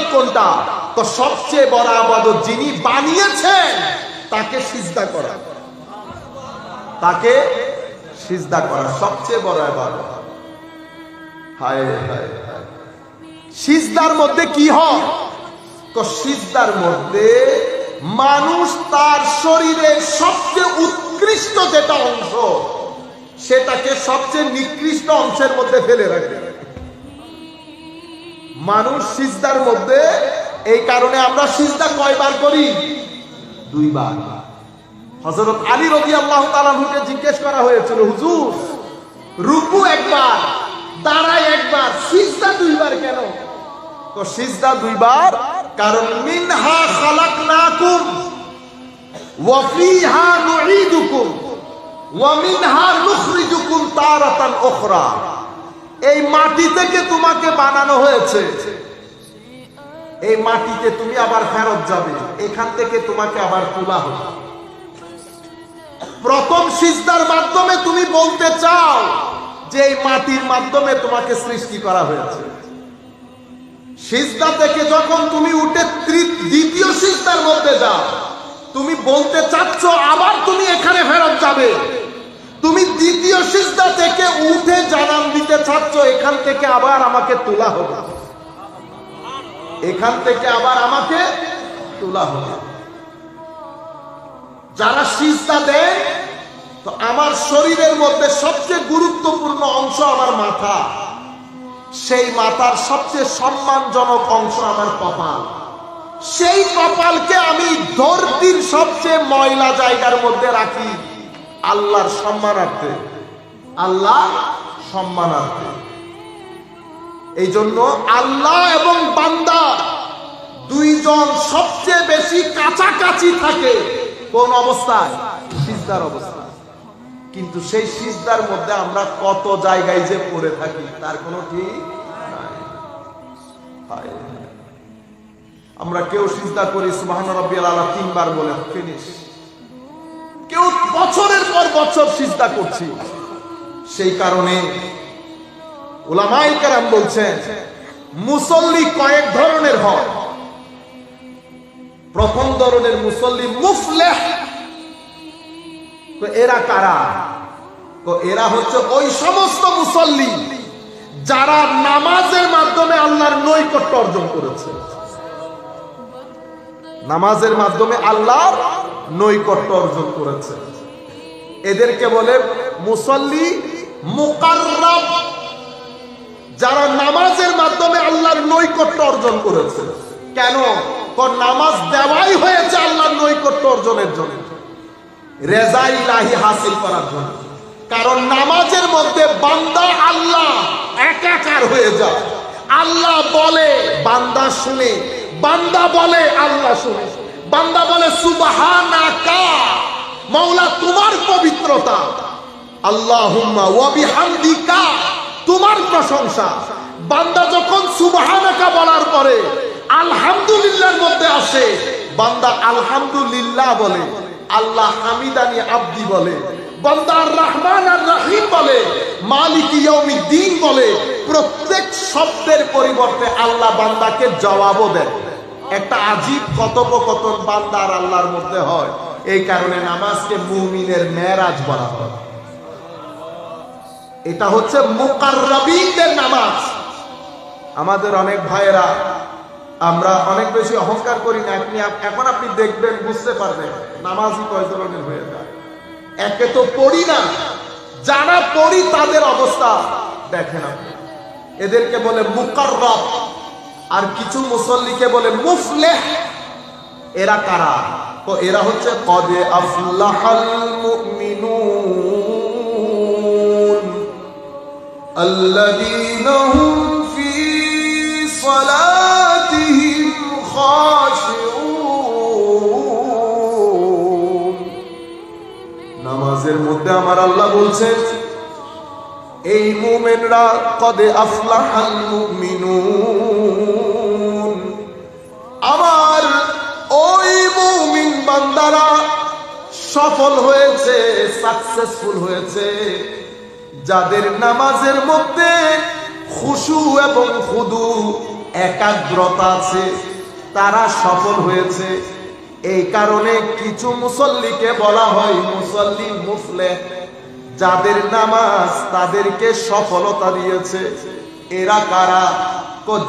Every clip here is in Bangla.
আবাদত কোনটা? তো সবচেয়ে বড় আবাদত যিনি বানিয়েছেন, তাকে সিজদা করা। তাকে সিজদা করা সবচেয়ে বড় আবাদত। সিজদার মধ্যে কি হয়? সিজদার মধ্যে মানুষ তার শরীরের সবচেয়ে উৎকৃষ্ট যেটা অংশ, সেটাকে সবচেয়ে নিকৃষ্ট অংশের মধ্যে ফেলে রাখে। মানুষ সিজদার মধ্যে, এই কারণে আমরা সিজদা কয়বার করি? দুইবার। হজরত আলী রবি আল্লাহ তালাহুকে জিজ্ঞেস করা হয়েছিল, হুজুর, রুকু একবার, দাঁড়ায় একবার, সিজদা দুইবার কেন? তো সিজদা দুইবার, কারণ মিনহা খালাকনাকুম, ওয়া ফিহা নুঈদুকুম, ওয়া মিনহা নুখরিজুকুম তারাতান উখরা। এই মাটি থেকে তোমাকে বানানো হয়েছে। এই মাটিতে তুমি আবার ফেরত যাবে। এখান থেকে তোমাকে আবার তোলা হবে। প্রথম সিজদার মাধ্যমে তুমি বলতে চাও যে এই মাটির মাধ্যমে তোমাকে সৃষ্টি করা হয়েছে। সিজদা থেকে যখন তুমি উঠে দ্বিতীয় সিজদার মধ্যে যাও, তুমি বলতে চাচ্ছ আবার তুমি এখানে ফেরত যাবে। তুমি দ্বিতীয় সিজদা থেকে উঠে জানান দিতে চাচ্ছ, এখান থেকে আবার আমাকে তোলা হবে। এখান থেকে আবার আমাকে তোলা হবে। যারা সিজদা দেয়, তো আমার শরীরের মধ্যে সবচেয়ে গুরুত্বপূর্ণ অংশ আমার মাথা। সেই মাথার সবচেয়ে সম্মানজনক অংশ আমার কপাল। সেই কপালকে আমি ধরতির সবচেয়ে ময়লা জায়গার মধ্যে রাখি। আল্লাহর সম্মানার্থে। আল্লাহ সম্মানার্থে। এই জন্য আল্লাহ এবং বান্দা দুইজন সবচেয়ে বেশি কাছাকাছি থাকে কোন অবস্থায়? সিজদার অবস্থায়। কিন্তু সেই সিজদার মধ্যে আমরা কত জায়গায় যে পড়ে থাকি, তার কোনো ঠিক। আমরা কেউ সিজদা করি সুবহান রাব্বিয়াল তিনবার বলে, ফিনিশ। কেউ বছরের পর বছর সিজদা করছি। সেই কারণে ওলামাই কারাম বলছেন, মুসল্লি কয়েক ধরনের হয়। প্রথম ধরনের মুসল্লি মুফলেহ। তো এরা কারা? তো এরা হচ্ছে ওই সমস্ত মুসল্লি যারা নামাজের মাধ্যমে আল্লাহর নৈকট্য অর্জন করেছে। নামাজের মাধ্যমে আল্লাহর নৈকট্য অর্জন করেছে। এদেরকে বলে মুসল্লি মুকাররাব। যারা নামাজের মাধ্যমে আল্লাহর নৈকট্য অর্জন করেছে। কেন? নামাজ দেওয়াই হয়েছে আল্লাহর নৈকট্য অর্জনের জন্য। রেজা ইলাহি হাসিল করার জন্য। কারণ নামাজের মধ্যে বান্দা আল্লাহ একাকার হয়ে যায়। আল্লাহ বলে, বান্দা শুনে বান্দা বলে আল্লাহ শুনে। বান্দা বলে, সুবহানাকা, মাওলা, তোমার পবিত্রতা। আল্লাহুম্মা ওয়া বিহামদিকা, তোমার প্রশংসা। বান্দা যখন সুবহানাকা বলার পরে আলহামদুলিল্লাহর মধ্যে আসে, বান্দা আলহামদুলিল্লাহ বলে, আল্লাহ হামিদানি আব্দি বলে, বান্দা রহমান আর রাহিম বলে, মালিক দিন বলে, প্রত্যেক শব্দের পরিবর্তে আল্লাহ বান্দাকে জবাবও দেয় একটা আজীব কথোপকথন বান্দা আর আল্লাহর মধ্যে হয়। এই কারণে নামাজকে মুমিনের মেরাজ বলা হয়। এটা হচ্ছে মুকাররাবিনদের নামাজ। আমাদের অনেক ভাইয়েরা, আমরা অনেক বেশি অহংকার করি না, আপনি এখন আপনি দেখবেন, বুঝতে পারবেন, নামাজই কয় ধরনের হয়ে যায়। একে তো পড়ি না, যারা পড়ি তাদের অবস্থা দেখেন আপনি। এদেরকে বলে মুকাররব। আর কিছু মুসল্লিকে বলে মুফলে এরা কারা? তো এরা হচ্ছে, কদে আফলাহাল মুমিনুন আল্লাযীনা হুম ফি সালাতিহিম খাশিউন নামাজের মধ্যে আমার আল্লাহ বলছেন, এই মুমিনরা, কদে আফলাহাল মুমিনুন। বান্দারা সফল হয়েছে সাকসেসফুল হয়েছে। যাদের নামাজের মধ্যে খুশু এবং খুদু একাগ্রতা আছে, তারা সফল হয়েছে। এই কারণে কিছু মুসল্লিকে বলা হয় মুসল্লি মুসলে যাদের নামাজ তাদেরকে সফলতা দিয়েছে। এরা কারা?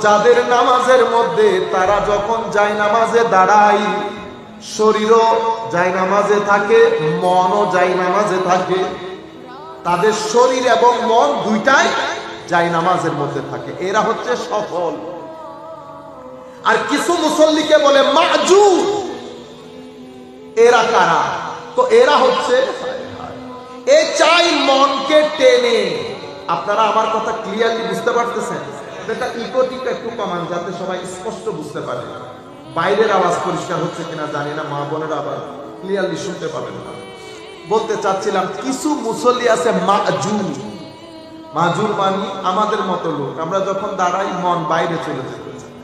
যাদের নামাজের মধ্যে তারা যখন যায় নামাজে দাঁড়ায় শরীরও যায় নামাজে থাকে, মনও যায় নামাজে থাকে। তাদের শরীর এবং মন দুইটাই যায় নামাজের মধ্যে থাকে। এরা হচ্ছে সফল। আর কিছু মুসল্লিকে বলে মাজু এরা কারা? তো এরা হচ্ছে এ চাই মনকে টেনে। আপনারা আমার কথা ক্লিয়ারলি বুঝতে পারতেছেন? এটা একটু কমান যাতে সবাই স্পষ্ট বুঝতে পারে। বাইরের আওয়াজ পরিষ্কার হচ্ছে কিনা জানি না মা বোনের আবার ক্লিয়ারলি শুনতে পাবেন না বলতে চাচ্ছিলাম কিছু মুসল্লি আছে মাজুর মাজুর মানি আমাদের মতো লোক আমরা যখন দাঁড়াই মন বাইরে চলে যেতে চায়।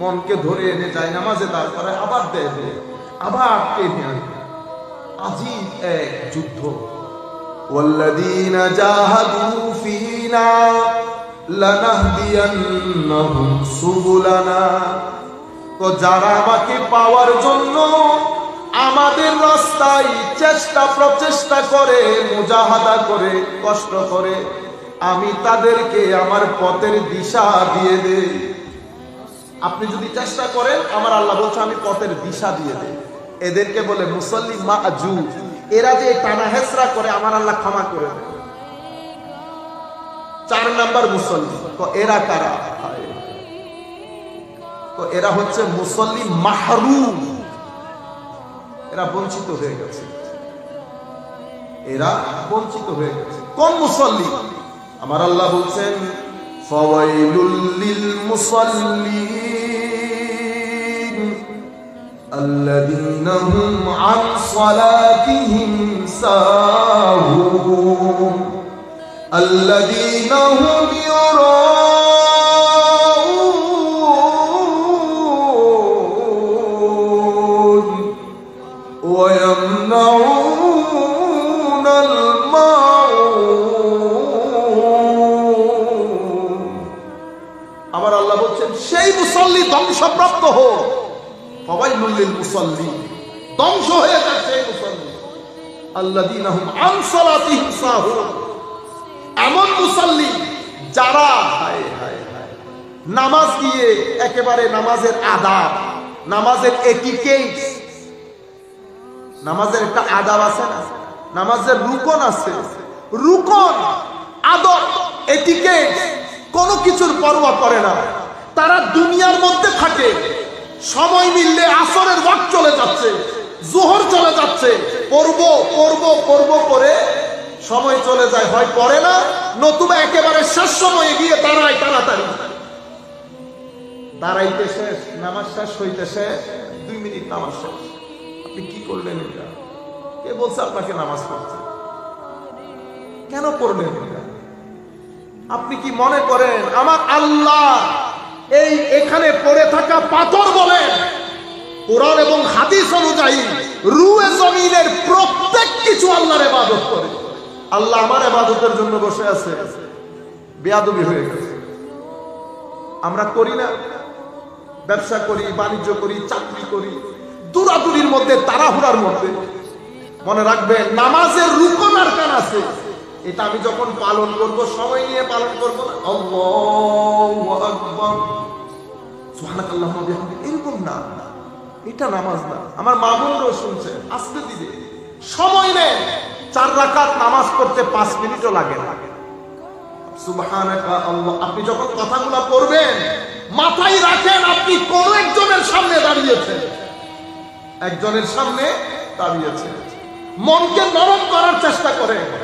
মনকে ধরে এনে যায় নামাজে দাঁড় করে আবার দেয় দেয়, আবার টেনে আনে আজিব এক যুদ্ধ والذين جاهدوا فينا لنهدينهم سبلنا তো যারা আমাকে পাওয়ার জন্য আমাদের রাস্তায় চেষ্টা, প্রচেষ্টা করে, মুজাহাদা করে, কষ্ট করে, আমি তাদেরকে আমার পথের দিশা দিয়ে দেই। আপনি যদি চেষ্টা করেন, আমার আল্লাহ বলছে, আমি পথের দিশা দিয়ে দেই। এদেরকে বলে, মুসল্লি মাজু এরা যে টানা হেসরা করে, আমার আল্লাহ ক্ষমা করে চার নাম্বার মুসল্লি, তো এরা কারা? তো এরা হচ্ছে মুসল্লি মাহরুম। এরা বঞ্চিত হয়ে গেছে। এরা বঞ্চিত হয়ে গেছে। কোন মুসল্লি? আমার আল্লাহ বলছেন, ফাওয়াইলুল মুসাল্লিন আল্লাযীনা হুম মুসল্লি ধ্বংসপ্রাপ্ত হোক। সবাই মুল্লিল মুসল্লি। ধ্বংস হয়ে সাহুন। এমন মুসল্লি যারা নামাজ দিয়ে একেবারে নামাজের আদাব, নামাজের নামাজের একটা আদাব আছে না? নামাজের রুকন আছে। রুকন, আদব এটিকেট কোনো কিছুর পরোয়া করে না। তারা দুনিয়ার মধ্যে থাকে। সময় মিললে আসরের ওয়াক চলে যাচ্ছে, জোহর চলে যাচ্ছে। পড়ব পড়ব পড়ব করে সময় চলে যায়, হয় পড়ে না, নতুবা একেবারে শেষ সময়ে গিয়ে দাঁড়ায় তাড়াতাড়ি। দাঁড়াইতে শেষ, নামাজ শেষ, হইতে শেষ, দুই মিনিট নামাজ শেষ। আপনি কি করলেন এটা? কে বলছে আপনাকে নামাজ পড়তে? কেন করলেন আপনি কি মনে করেন, আমার আল্লাহ এই এখানে পড়ে থাকা পাথর বলে কোরআন এবং হাদিস অনুযায়ী রুয়ে জমিনের প্রত্যেক কিছু আল্লাহর ইবাদত করে। আল্লাহ আমার ইবাদতের জন্য বসে আছে। বেয়াদবি হয়ে গেছে। আমরা করি না। ব্যবসা করি, বাণিজ্য করি, চাকরি করি। দূরাদুরির মধ্যে, তাড়াহুড়ার মধ্যে। মনে রাখবেন, নামাজের রুকন আর কান আছে। এটা আমি যখন পালন করব, সময় নিয়ে পালন করব না। এরকম না। এটা নামাজ না। আমার শুনছে দিবে। সময় নেই। চার রাকাত নামাজ পড়তে পাঁচ মিনিটও লাগে আপনি যখন কথাগুলো পড়বেন মাথায় রাখেন, আপনি কোন একজনের সামনে দাঁড়িয়েছেন। একজনের সামনে দাঁড়িয়েছেন। মনকে নরম করার চেষ্টা করেন।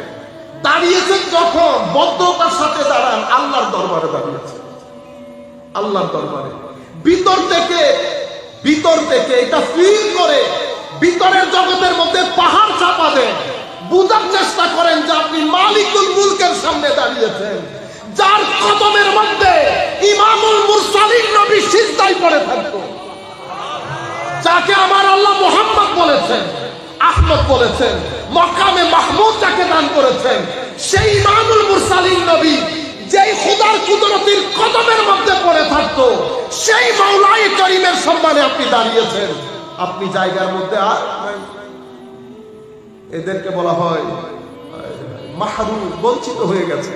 দাঁড়িয়েছেন যখন, বদ্ধতার সাথে দাঁড়ান, আল্লাহর দরবারে দাঁড়িয়েছেন। আল্লাহর দরবারে। ভিতর থেকে ভিতর থেকে এটা ফিল করে, ভিতরের জগতের মধ্যে পাহাড় চাপা দেন। বুঝার চেষ্টা করেন যে আপনি মালিকুল মুলকের সামনে দাঁড়িয়েছেন। যার কদমের মধ্যে ইমামুল মুরসালিন নবী সিজদায় পড়ে থাকতো। যাকে আমার আল্লাহ মোহাম্মদ বলেছেন, আহমদ বলেছেন, মকামে মাহমুদ করেছেন। সেই ইমামুল মুরসালিন নবী যেই খুদার কুদরতির কদমের মধ্যে পড়ে থাকতো যেই মাওলাই করিমের সম্মানে আপনি দাঁড়িয়েছেন। আপনি জায়গার মধ্যে আর এদেরকে বলা হয় মাহারু বঞ্চিত হয়ে গেছে।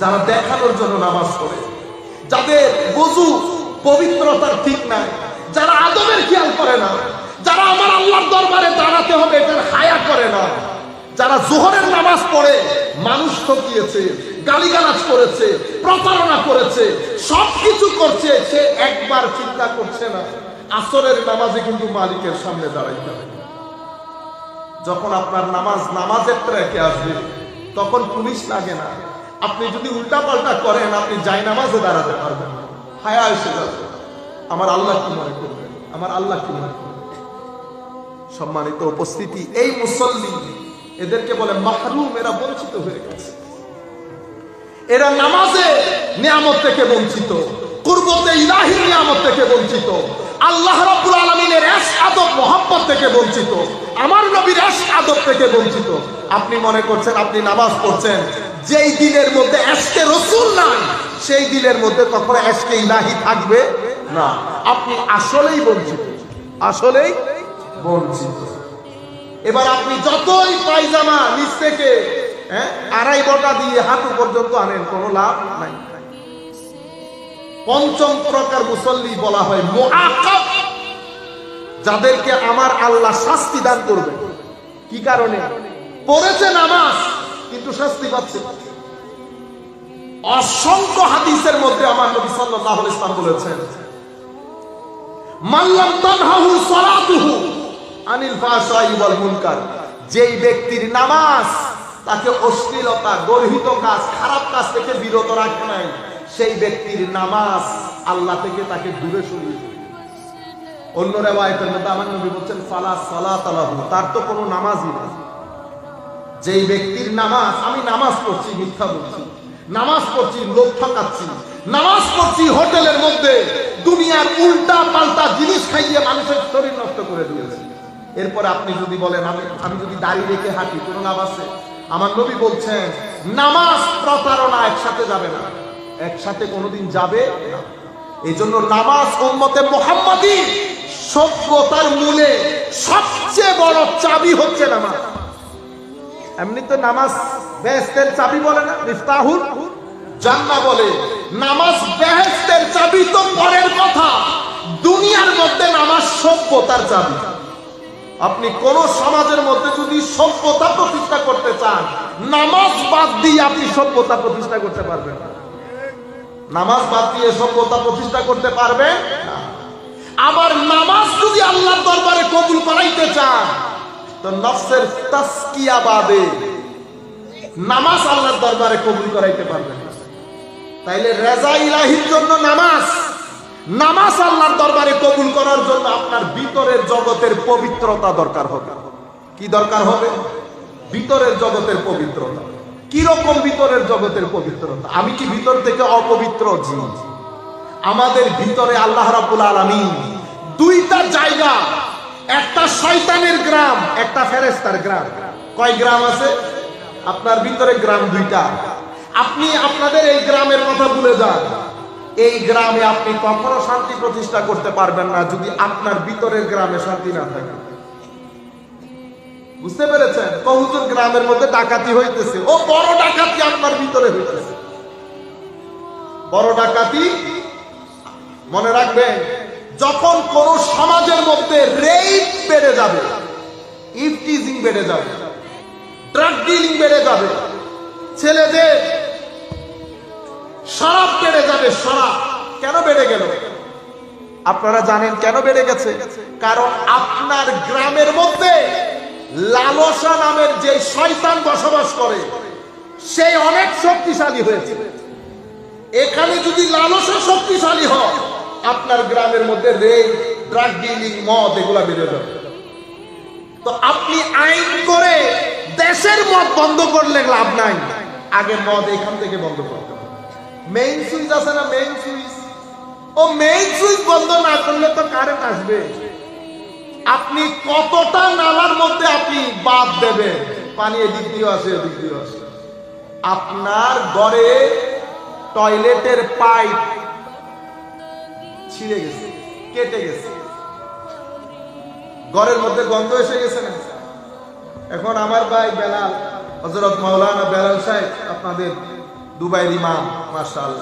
যারা দেখানোর জন্য নামাজ পড়ে, যাদের বজু পবিত্রতার ঠিক নাই, যারা আদমের খেয়াল করে না, যারা আমার আল্লাহর দরবারে দাঁড়াতে হবে, এটার হায়া করে না। যারা জোহরের নামাজ পড়ে, মানুষ ঠকিয়েছে, গালিগালাজ করেছে, প্রতারণা করেছে, সবকিছু করছে, সে একবার চিন্তা করছে না, আসরের নামাজে কিন্তু মালিকের সামনে দাঁড়াইতে হবে। যখন আপনার নামাজ নামাজের ট্র্যাকে আসবে, তখন পুলিশ লাগে না। আপনি যদি উল্টা পাল্টা করেন, আপনি যাই নামাজে দাঁড়াতে পারবেন হায়া এসে যাবে। আমার আল্লাহ কি মনে করবেন? আমার আল্লাহ কি মনে করবেন? সম্মানিত উপস্থিতি, এই মুসল্লি এদেরকে বলে মাহরুম, এরা বঞ্চিত হয়ে গেছে। এরা নামাজে নিয়ামত থেকে বঞ্চিত, কুরবতে ইলাহি নিয়ামত থেকে বঞ্চিত, আল্লাহ রাব্বুল আলামিনের এস আদব মোহাম্মত থেকে বঞ্চিত, আমার নবীর এস আদব থেকে বঞ্চিত। আপনি মনে করছেন আপনি নামাজ পড়ছেন, যেই দিলের মধ্যে এসকে রসুল নাই, সেই দিলের মধ্যে কখনো এসকে ইলাহি থাকবে না। আপনি আসলেই বঞ্চিত আসলেই বঞ্চিত। এবার আপনি যতই পায়জামা নিচ থেকে হ্যাঁ, আড়াই বটা দিয়ে হাঁটু পর্যন্ত আনেন কোনো লাভ নাই। পঞ্চম প্রকার মুসল্লি বলা হয় মুআক্কাব যাদেরকে আমার আল্লাহ শাস্তি দান করবে। কি কারণে? পড়েছে নামাজ কিন্তু শাস্তি পাচ্ছে অসংখ্য হাদিসের মধ্যে আমার নবী আলাইহি ইসলাম বলেছেন মাল্লাম তানহাহু সালাতুহু আনিল ওয়াল মুনকার। যেই ব্যক্তির নামাজ তাকে অশ্লীলতা, গর্হিত কাজ, খারাপ কাজ থেকে বিরত রাখে নাই, সেই ব্যক্তির নামাজ আল্লাহ থেকে তাকে দূরে সরিয়ে অন্য মধ্যে আমার নবী বলছেন, ফালা আলাহু তার তো কোনো নামাজই নেই। যেই ব্যক্তির নামাজ, আমি নামাজ পড়ছি, মিথ্যা বলছি। নামাজ পড়ছি লোক ঠকাচ্ছি। নামাজ পড়ছি হোটেলের মধ্যে, দুনিয়ার উল্টা পাল্টা জিনিস খাইয়ে মানুষের শরীর নষ্ট করে দিয়েছি। এরপরে আপনি যদি বলেন, আমি আমি যদি দাঁড়িয়ে রেখে হাঁটি, কোনো লাভ আছে? আমার নবী বলছেন, নামাজ প্রতারণা একসাথে যাবে না। একসাথে কোনোদিন যাবে না। এই জন্য নামাজ উম্মতে মোহাম্মদী সভ্যতার মূলে সবচেয়ে বড় চাবি হচ্ছে নামাজ। এমনি তো নামাজ বেহেস্তের চাবি বলে না মিফতাহুল জান্না বলে, নামাজ বেহেস্তের চাবি তো পরের কথা। দুনিয়ার মধ্যে নামাজ সভ্যতার চাবি। আপনি কোন সমাজের মধ্যে যদি সভ্যতা প্রতিষ্ঠা করতে চান, নামাজ বাদ দিয়ে আপনি সভ্যতা প্রতিষ্ঠা করতে পারবেন নামাজ বাদ দিয়ে সভ্যতা প্রতিষ্ঠা করতে পারবেন আবার নামাজ যদি আল্লাহর দরবারে কবুল করাইতে চান, তো নফসের তাসকিয়া বাদে নামাজ আল্লাহর দরবারে কবুল করাইতে পারবেন তাইলে রেজা ইলাহির জন্য নামাজ। নামাজ আল্লাহর দরবারে কবুল করার জন্য আপনার ভিতরের জগতের পবিত্রতা দরকার হবে। কি দরকার হবে? ভিতরের জগতের পবিত্রতা। কি রকম ভিতরের জগতের পবিত্রতা? আমি কি ভিতর থেকে অপবিত্র? জি। আমাদের ভিতরে আল্লাহ রাব্বুল আলামিন দুইটা জায়গা, একটা শয়তানের গ্রাম, একটা ফেরেস্তার গ্রাম। কয় গ্রাম আছে? আপনার ভিতরে গ্রাম দুইটা। আপনি আপনাদের এই গ্রামের কথা ভুলে যান। এই গ্রামে আপনি কখনো শান্তি প্রতিষ্ঠা করতে পারবেন না যদি আপনার ভিতরের গ্রামে শান্তি না থাকে। বুঝতে পেরেছেন? কহুজুর গ্রামের মধ্যে ডাকাতি হইতেছে। ও বড় ডাকাতি আপনার ভিতরে হইতেছে। বড় ডাকাতি মনে রাখবেন, যখন কোন সমাজের মধ্যে রেপ বেড়ে যাবে ইফটিজিং বেড়ে যাবে ড্রাগ ডিলিং বেড়ে যাবে, ছেলেদের শরাব বেড়ে যাবে, শরাব। কেন বেড়ে গেল? আপনারা জানেন কেন বেড়ে গেছে? কারণ আপনার গ্রামের মধ্যে লালসা নামের যে শয়তান বসবাস করে সেই অনেক শক্তিশালী হয়েছে। এখানে যদি লালসা শক্তিশালী হয়, আপনার গ্রামের মধ্যে রেপ ড্রাগ ডিলিং মদ, এগুলা বেড়ে যাবে। তো আপনি আইন করে দেশের মদ বন্ধ করলে লাভ নাই। আগে মদ এখান থেকে বন্ধ করতে মেইন সুইচ আছে না মেইন সুইচ ও মেইন সুইচ বন্ধ না করলে তো কারেন্ট আসবে। আপনি কতটা নালার মধ্যে আপনি বাদ দেবেন? পানি এদিক দিয়ে আসে এদিক দিয়ে আসে আপনার ঘরে টয়লেটের পাইপ ছিঁড়ে গেছে, কেটে গেছে। ঘরের মধ্যে গন্ধ এসে গেছে না? এখন আমার ভাই বেলাল হজরত মাওলানা বেলাল সাহেব আপনাদের দুবাইয়ের ইমাম মার্শাল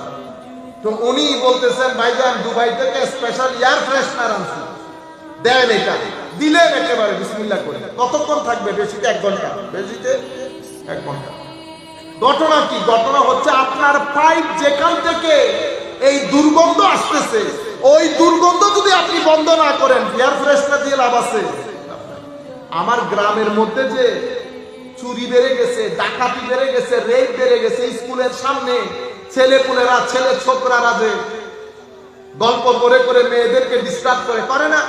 তো উনি বলতেছেন, ভাইজান, দুবাই থেকে স্পেশাল এয়ার ফ্রেশনার আনছি। দেন এটা। দিলেন একেবারে, বিসমিল্লাহ করে। কতক্ষণ থাকবে বেশিতে? এক ঘণ্টা। বেশিতে? এক ঘণ্টা। ঘটনা কি? ঘটনা হচ্ছে আপনার পাইপ যেখান থেকে এই দুর্গন্ধ আসতেছে, ওই দুর্গন্ধ যদি আপনি বন্ধ না করেন এয়ার ফ্রেশনার দিয়ে লাভ আছে। আমার গ্রামের মধ্যে যে চুরি বেড়ে গেছে, ডাকাতি বেড়ে গেছে রেপ বেড়ে গেছে স্কুলের সামনে। ছেলে পুলেরা, ছেলে ছোকরারা যে গল্প করে করে মেয়েদেরকে ডিস্টার্ব করে করে না?